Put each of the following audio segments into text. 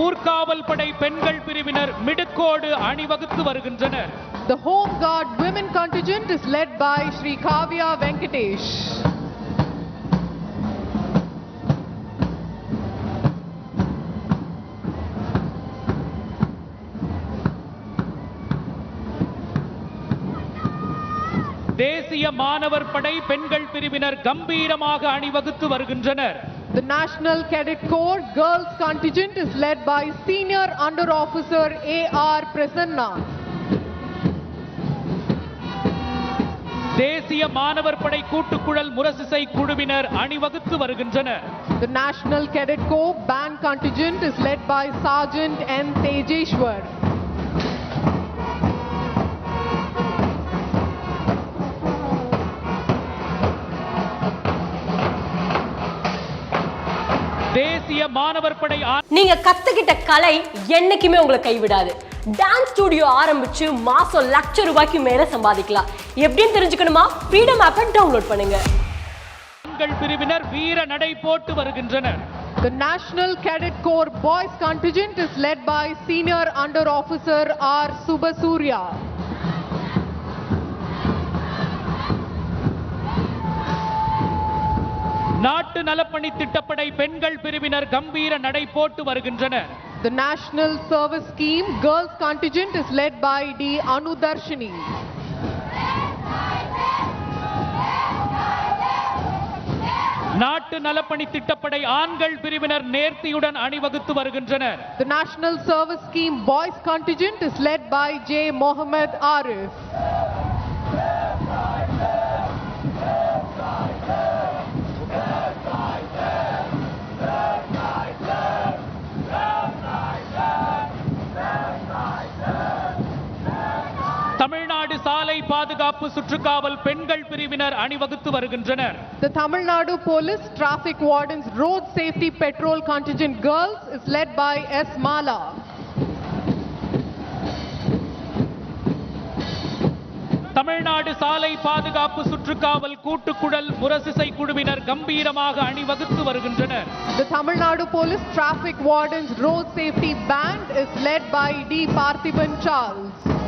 ஊர்காவல் படை பெண்கள் பிரிவினர் மிடுக்கோடு அணிவகுத்து வருகின்றனர் The Home Guard women contingent is led by Sri Kavya Venkatesh. தேசிய மாணவர் படை பெண்கள் பிரிவினர் கம்பீரமாக அணிவகுத்து வருகின்றனர் The National Cadet Corps girls contingent is led by Senior Under Officer A.R. Prasanna. தேசிய மாணவர் படை கூட்டுக்குழல் முரசிசை குழுவினர் அணிவகுத்து வருகின்றனர் The National Cadet Corps band contingent is led by Sergeant N. Tejeshwar. தேசிய மாணவர் படை நீங்க கத்துக்கிட்ட கலை என்னைக்குமே உங்களை கைவிடாது. டான்ஸ் ஸ்டுடியோ ஆரம்பிச்சு மாசம் லட்சம் ரூபாய்க்கு மேல சம்பாதிக்கலாம். எப்படின்னு தெரிஞ்சுக்கணுமா? ஃப்ரீடம் ஆப்பை டவுன்லோட் பண்ணுங்க. பெண்கள் பிரிவினர் வீர நடை போட்டு வருகின்றனர். The National Cadet Corps boys contingent is led by Senior Under Officer R. Subasurya. நாட்டு நலப்பணி திட்டப்படை பெண்கள் பிரிவினர் கம்பீர நடை போட்டு வருகின்றனர் The National Service Scheme girls contingent is led by D. Anudarshini. நாட்டு நலப்பணி திட்டப்படை ஆண்கள் பிரிவினர் நேர்த்தியுடன் அணிவகுத்து வருகின்றனர் The National Service Scheme boys contingent is led by J. Mohammed Arif. பாதுகாப்பு சுற்றுக்காவல் பெண்கள் பிரிவினர் அணிவகுத்து வருகின்றனர் The Tamil Nadu Police Traffic Wardens Road Safety Patrol Contingent Girls is led by S. Mala. Tamil Nadu சாலை பாதுகாப்பு சுற்றுக்காவல் கூட்டுக்குழல் முரசிசை குழுவினர் கம்பீரமாக அணிவகுத்து வருகின்றனர் The Tamil Nadu Police Traffic Wardens Road Safety Band is led by D. Parthiban Charles.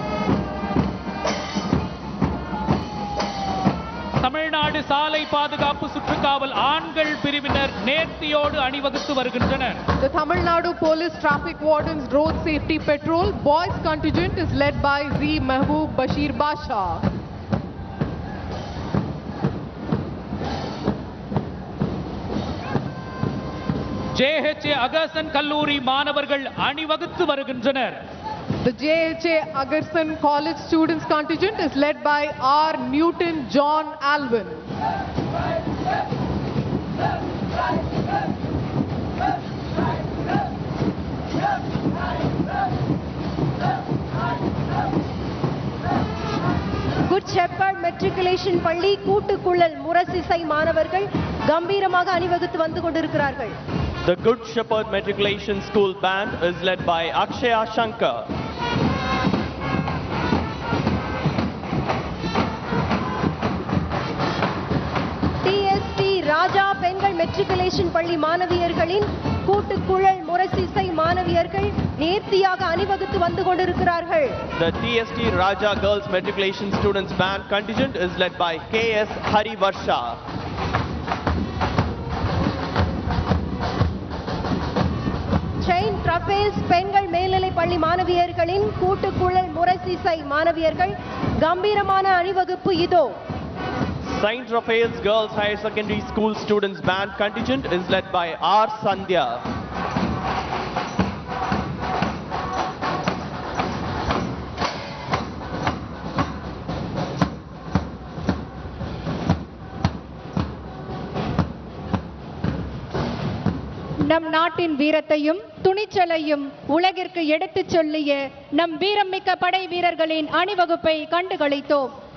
சாலை பாதுகாப்பு சுற்றுக்காவல் ஆண்கள் பிரிவினர் நேர்த்தியோடு அணிவகுத்து வருகின்றனர் The Tamil Nadu Police Traffic Wardens Road Safety Patrol boys contingent is led by Z. Mehboob Bashir Basha. JHA அகசன் கல்லூரி மாணவர்கள் அணிவகுத்து வருகின்றனர் The JHA Agarson College Students Contingent is led by R. Newton John Alvin. Good shepherd matriculation பள்ளி கூட்டுக்குழல் முரசிசை மாணவர்கள் கம்பீரமாக அணிவகுத்து வந்து கொண்டிருக்கிறார்கள் The Good Shepherd Matriculation School Band is led by Akshaya Shankar. TST Raja பெண்கள் மெட்ரிகுலேஷன் பள்ளி மாணவியர்களின் கூட்டுக்குழல் முரசிசை மாணவியர்கள் நேர்த்தியாக அணிவகுத்து வந்து கொண்டிருக்கிறார்கள் The TST Raja Girls Matriculation Students Band contingent is led by KS Harivarsha. செயின் ட்ரபேஸ் பெண்கள் மேல்நிலை பள்ளி மாணவியர்களின் கூட்டுக்குழல் முரசிசை மாணவியர்கள் கம்பீரமான அணிவகுப்பு இதோ Saint Raphael's Girls Higher Secondary School Students Band contingent is led by R. Sandhya. நம் நாட்டின் வீரத்தையும் துணிச்சலையும் உலகிற்கு எடுத்துச் சொல்லிய நம் வீரம்மிக்க படை வீரர்களின் அணிவகுப்பை கண்டுகளித்தோம்